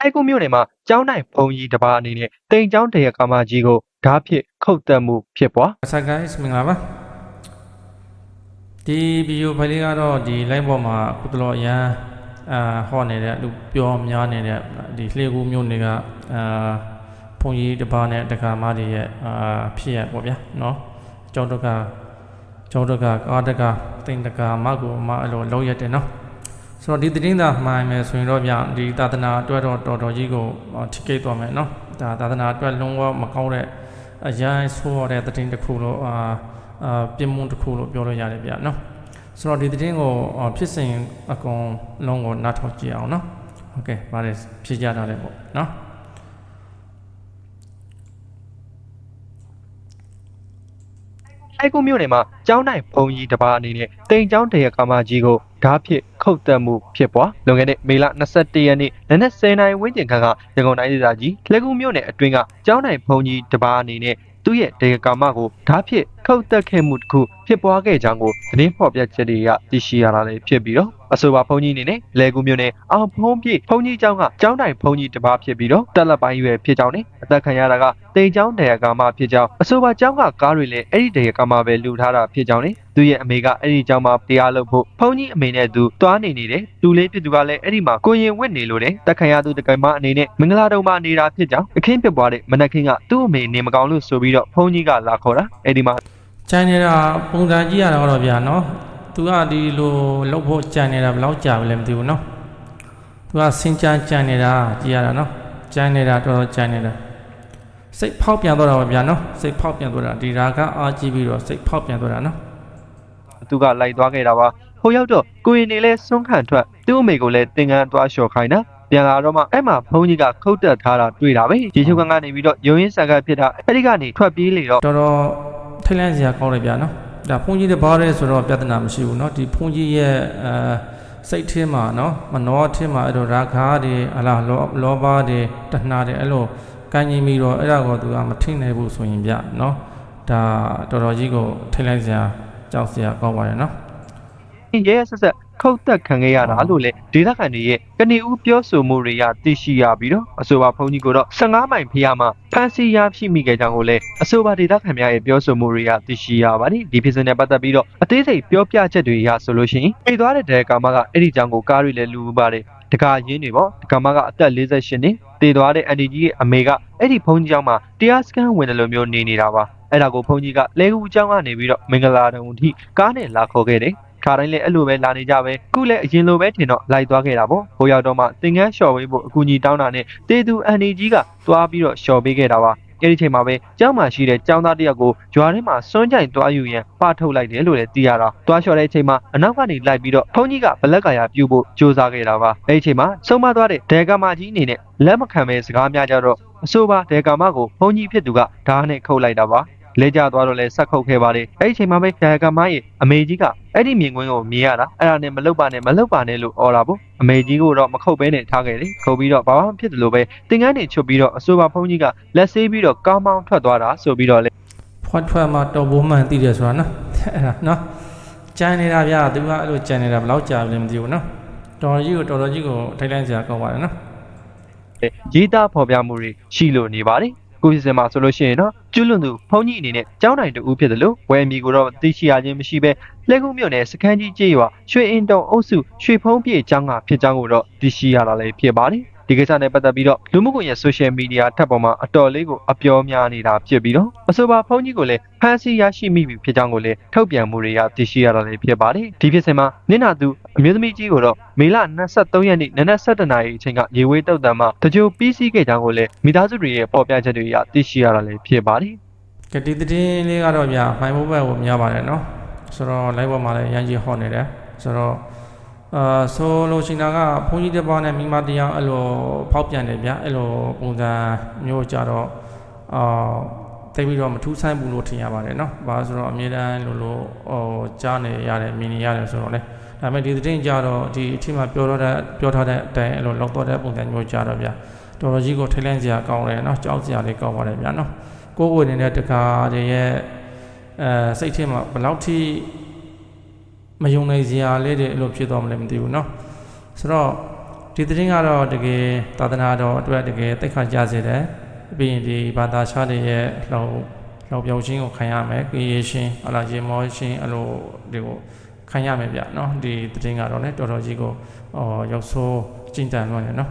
အိုက်ကူမြို့နယ်မှာကျောင်းနိုင်ဘုံကြီးတစ်ပါးအနေနဲ့တိမ်ကျောင်းတရကာမကြီးကိုဓာတ်ဖြစ်ခုတ်တက်မှုဖြစ်ပွား What's up guys မင်္ဂလာပါဒီဗီဒီယိုဖိုင်လေးကတော့ဒီ line ပေါ်မှာအခုတလောအရန်အာဟောနေတဲ့လူပြောများနေတဲ့ဒီလှေကူမျိုးတွေကအာဘုံကြီးတစ်ပါးနဲ့တက္ကမတွေရဲ့အာဖြစ်ရပေါ့ဗျာเนาะကျောင်းတက္ကကျောင်းတက္ကကားတက္ကတိန်တက္ကမကူမအဲ့လိုလောက်ရက်တယ်เนาะ ဆိုတော့ဒီသတင်းသာမှိုင်းမယ်ဆိုရင်တော့ဗျဒီသာသနာအတွက်တော့တော်တော်ကြီးကိုထိကိတ်သွားမယ်နော်ဒါသာသနာအတွက်လုံးဝမကောင်းတဲ့အရာဆိုးရတဲ့သတင်းတစ်ခုလို့အာပြင်းမှုတစ်ခုလို့ပြောလို့ရတယ်ဗျနော်ဆိုတော့ဒီသတင်းကိုဖြစ်စဉ်အကုန်လုံးကိုနားထောင်ကြည့်အောင်နော်ဟုတ်ကဲ့ပါတယ်ဖြည့်ကြတာလည်းပေါ့နော်အိုက်ကူမြို့နယ်မှာကျောင်းနိုင်ဘုံကြီးတစ်ပါးအနေနဲ့တိမ်ကျောင်းတရကမာကြီးကို ဓာတ်ဖြစ်ခုတ်တက်မှုဖြစ်ပွားလွန်ခဲ့တဲ့မေလ21ရက်နေ့နနက်10:00နာရီဝန်းကျင်ခန့်ကရန်ကုန်တိုင်းဒေသကြီးလက်ကူမြို့နယ်အတွင်းကကျောင်းနိုင်ဘုံကြီးတစ်ပါးအနေနဲ့သူ့ရဲ့တရကာမကိုဓာတ်ဖြစ်ခုတ်တက်ခဲ့မှုတစ်ခုဖြစ်ပွားခဲ့ကြောင်းကိုသတင်းဖော်ပြချက်တွေကသိရှိရတာလည်းဖြစ်ပြီးတော့ အဆိုပါဘုံကြီးအနေနဲ့လဲကူမြို့နယ်အောင်ဖုံးပြည့်ဘုံကြီးကျောင်းကကျောင်းနိုင်ဘုံကြီးတစ်ပါးဖြစ်ပြီးတော့တက်လက်ပိုင်းရွယ်ဖြစ်ကြောင်းနဲ့အသက်ခံရတာကတိမ်ကျောင်းတရကာမဖြစ်ကြောင်းအဆိုပါကျောင်းကကားတွေလည်းအဲ့ဒီတရကာမပဲလူထားတာဖြစ်ကြောင်းနဲ့သူရဲ့အမေကအဲ့ဒီကျောင်းမှာတရားလုပ်ဖို့ဖုန်းကြီးအမေနဲ့သူတွားနေနေတယ်သူလေးဖြစ်သူကလည်းအဲ့ဒီမှာကိုရင်ဝစ်နေလို့တယ်တက်ခံရသူတကယ်မအနေနဲ့မင်္ဂလာတုံမှာနေတာဖြစ်ကြောင်းအခင်းပြပွားတဲ့မနက်ခင်းကသူ့အမေနေမကောင်းလို့ဆိုပြီးတော့ဖုန်းကြီးကလာခေါ်တာအဲ့ဒီမှာကြိုင်နေတာပုံစံကြည့်ရတာတော့ဗျာနော် သူကဒီလိုလှုပ်ဖို့ကြံနေတာဘယ်လောက်ကြာပြီလဲမသိဘူးနော်သူကစင်ကြံကြံနေတာကြည့်ရတာနော်ကြံနေတာတော်တော်ကြံနေတာစိတ်ဖောက်ပြန်တော့တာပါဗျာနော်စိတ်ဖောက်ပြန်တော့တာဒီရာကအားကြည့်ပြီးတော့စိတ်ဖောက်ပြန်တော့တာနော်သူကလိုက်သွားခဲ့တာပါဟိုရောက်တော့ကိုရင်နေလဲစွန့်ခံထွက်သူ့အမေကိုလည်းတင်ကန်းသွားလျှော်ခိုင်းတာပြန်လာတော့မှအဲ့မှာဖုန်းကြီးကခုတ်တက်ထားတာတွေ့တာပဲရေချုပ်ကန်ကနေပြီးတော့ရုံရင်းဆန်ကဖြစ်တာအဲ့ဒီကနေထွက်ပြေးလေတော့တော်တော်ထိတ်လန့်စရာကောင်းတယ်ဗျာနော် ဒါဖုန်ကြီးတစ်ပါးရဲဆိုတော့ပြဿနာမရှိဘူးเนาะဒီဖုန်ကြီးရဲ့အဲစိတ်ထဲမှာเนาะမနောထဲမှာအဲ့လိုရာဂါတွေအလားလောလောဘတွေတဏှာတွေအဲ့လိုကန့်ကြီးပြီးတော့အဲ့ဒါကိုသူကမထိနိုင်ဘူးဆိုရင်ဗျเนาะဒါတော်တော်ကြီးကိုထိတ်လန့်စရာကြောက်စရာကောင်းပါတယ်เนาะ ရဲရဲဆက်ဆက်ခုတ်တက်ခံခဲ့ရတာလို့လေဒေသခံတွေရဲ့ကနေဦးပြောဆိုမှုတွေကသိရှိရပြီးတော့အဆိုပါဘုန်းကြီးကိုတော့15မိုင်ဖျားမှာဖမ်းဆီးရရှိမိခဲ့ကြောင်းကိုလည်းအဆိုပါဒေသခံများရဲ့ပြောဆိုမှုတွေကသိရှိရပါတယ်ဒီဖြစ်စဉ်နဲ့ပတ်သက်ပြီးတော့အသေးစိတ်ပြောပြချက်တွေရဆိုလို့ရှိရင်ပြေးသွားတဲ့ဒဲကာမကအဲ့ဒီကြောင်ကိုကားတွေလည်းလူပါတယ်တကာရင်းတွေပေါ့ဒကာမကအသက်48နှစ်တည်သွားတဲ့အန်ဒီကြီးရဲ့အမေကအဲ့ဒီဘုန်းကြီးကျောင်းမှာတရားစခန်းဝင်တယ်လို့မျိုးနေနေတာပါအဲ့ဒါကိုဘုန်းကြီးကလဲကူကျောင်းကနေပြီးတော့မင်္ဂလာတုံအထိကားနဲ့လာခေါ်ခဲ့တယ် ခါတိုင်းလည်းအဲ့လိုပဲလာနေကြပဲခုလည်းအရင်လိုပဲထင်တော့လိုက်သွားခဲ့တာပေါ့ဟိုရောက်တော့မှသင်္ကန်းလျှော်ဝေးဖို့အကူကြီးတောင်းတာနဲ့တေသူအန်ဒီကြီးကသွားပြီးတော့လျှော်ပေးခဲ့တာပါအဲ့ဒီချိန်မှာပဲကျောင်းမှာရှိတဲ့ကျောင်းသားတစ်ယောက်ကိုရွာထဲမှာစွန့်ကြိုင်သွားယူရန်ပထုတ်လိုက်တယ်လို့လည်းသိရတာသွားလျှော်တဲ့အချိန်မှာအနောက်ကနေလိုက်ပြီးတော့ဘုန်းကြီးကဘလက်ကာယာပြုတ်ဖို့ကြိုးစားခဲ့တာပါအဲ့ဒီချိန်မှာဆုံးမသွားတဲ့ဒေကာမကြီးအနေနဲ့လက်မခံပဲစကားများကြတော့အဆိုပါဒေကာမကိုဘုန်းကြီးဖြစ်သူကဓာတ်နဲ့ခုတ်လိုက်တာပါ လဲကြသွားတော့လဲဆက်ခုတ်ခဲ့ပါတယ်အဲ့ဒီချိန်မှာပဲဒါကမရဲ့အမေကြီးကအဲ့ဒီမြင်ကွင်းကိုမြင်ရတာအဲ့ဒါနဲ့မလုတ်ပါနဲ့မလုတ်ပါနဲ့လို့អော်တာပေါ့အမေကြီးကတော့မခုတ်ဘဲနဲ့ထားခဲ့တယ်ခုတ်ပြီးတော့ဘာမှမဖြစ်တယ်လို့ပဲတင်ကန်းနေချွတ်ပြီးတော့အဆိုပါဖုန်းကြီးကလက်ဆေးပြီးတော့ကောင်းမောင်းထွက်သွားတာဆိုပြီးတော့လေဖွက်ထွက်မှာတော်ဘိုးမှန်သိတယ်ဆိုတာနော်အဲ့ဒါနော်ကြံနေတာဗျာသူကအဲ့လိုကြံနေတာဘယ်လောက်ကြာပြီလဲမသိဘူးနော်တော်တော်ကြီးကိုတော်တော်ကြီးကိုထိတ်လန့်စရာကောင်းပါတယ်နော်ရေးသားဖော်ပြမှုတွေရှိလို့နေပါတယ် ကိုဖြစ်စင်မှာဆိုလို့ရှိရင်တော့ကျွလွန်သူဖုန်းကြီးအနေနဲ့ကျောင်းနိုင်တူဖြစ်တယ်လို့ဝယ်အမီကိုတော့သိရှိရခြင်းမရှိဘဲလက်ခုမြို့နယ်စခန်းကြီးကျေးရွာရွှေအင်တုံအုပ်စုရွှေဖုံးပြေကျောင်းကဖြစ်ကြောင်းကိုတော့သိရှိရတာလည်းဖြစ်ပါတယ် ဒီကိစ္စနဲ့ပတ်သက်ပြီးတော့လူမှုကွန်ရက် social media ထပ်ပေါ်မှာအတော်လေးကိုအပြောများနေတာဖြစ်ပြီးတော့အဆိုပါဖုန်းကြီးကိုလည်းဖမ်းဆီးရရှိမိပြီဖြစ်ကြောင်းကိုလည်းထုတ်ပြန်မှုတွေကသိရှိရတာလည်းဖြစ်ပါတယ်ဒီဖြစ်စဉ်မှာနင့်နာသူအမျိုးသမီးကြီးကိုတော့မေလ23ရက်နေ့နနက်7:00နာရီအချိန်ကရေဝေးတုတ်တမ်းမှာတကြိုပြီးစီးခဲ့ကြောင်းကိုလည်းမိသားစုတွေရဲ့ပေါ်ပြချက်တွေကသိရှိရတာလည်းဖြစ်ပါတယ်ကတိသတင်းလေးကတော့ဗျာမိုင်မိုးဘက်ကိုများပါတယ်နော်ဆိုတော့ live ပေါ်မှာလည်းရန်ကြီးဟောနေတယ်ဆိုတော့ အာဆိုလို့ရှိတာကဘုန်းကြီးတစ်ပါးနဲ့မိမတရားအဲ့လိုဖောက်ပြန်တယ်ဗျာအဲ့လိုပုံစံမျိုးကြတော့အာတိတ်ပြီးတော့မထူးဆန်းဘူးလို့ထင်ရပါတယ်နော်။ဘာလို့ဆိုတော့အမြဲတမ်းလို့လို့ဟိုကြားနေရတယ်မြင်နေရတယ်ဆိုတော့လေဒါပေမဲ့ဒီသတင်းကြတော့ဒီအထက်မှာပြောတော့တဲ့ပြောထားတဲ့အတိုင်းအဲ့လိုလောက်တော့တဲ့ပုံစံမျိုးကြတော့ဗျာတော်တော်ကြီးကိုထိတ်လန့်စရာကောင်းတယ်နော်ကြောက်စရာလေးကောင်းပါတယ်ဗျာနော်။ကိုယ်ဝင်နေတဲ့တကားတွေရဲ့အဲစိတ်ထဲမှာဘယ်လောက်ထိ မယုံနိုင်စရာလေးတွေအဲ့လိုဖြစ်သွားမလဲမသိဘူးเนาะဆိုတော့ ဒီသတင်းကတော့တကယ်သာသနာတော်အတွက်တကယ်သိက္ခာကျစေတယ်ပြီးရင်ဒီဘာသာခြားတွေရဲ့လောက်လောက်ပြောင်းခြင်းကိုခံရမယ်ကြည်ရရှင်ဟလာရေမောရှင်အလိုတွေကိုခံရမယ်ဗျနော်ဒီသတင်းကတော့လည်းတော်တော်ကြီးကိုဟောရောက်ဆိုးကျင့်တန်လွန်းတယ်နော်